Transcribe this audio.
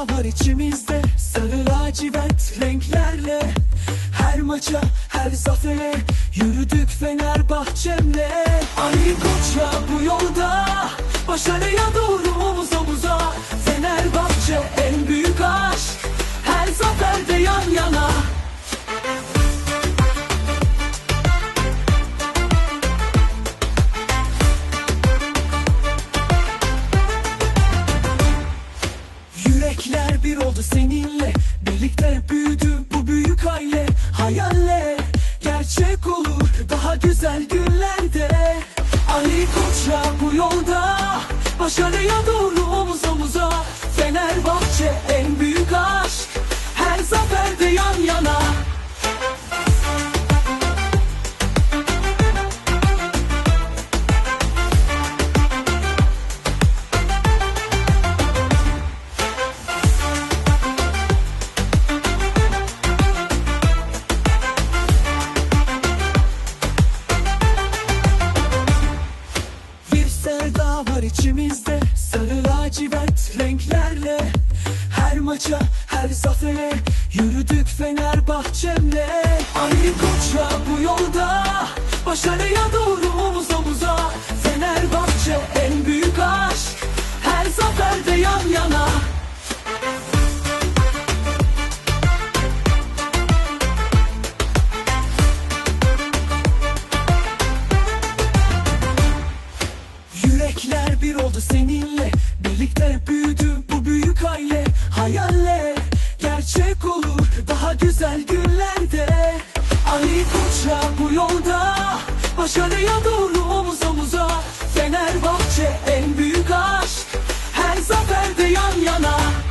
dünya var içimizde. Sarı lacivert renklerle Her maça her zafere Yürüdük Fenerbahçemle. Ali Koç'la bu yolda Başarıya doğru umut Bir oldu seninle. Birlikte büyüdü bu büyük aile. Hayaller gerçek olur Daha güzel günlerde. Ali Koç'la bu yolda Başarıya doğru sevda var içimizde. Sarı lacivert renklerle Her maça her zafere Yürüdük Fenerbahçemle. Ali Koç'la bu yolda Başarıya Küçükler bir oldu seninle. Birlikte büyüdü bu büyük aile. Hayaller gerçek olur Daha güzel günlerde. Ali Koç'a bu yolda Başarıya doğru omuz omuza. Fenerbahçe en büyük aşk Her zaferde yan yana.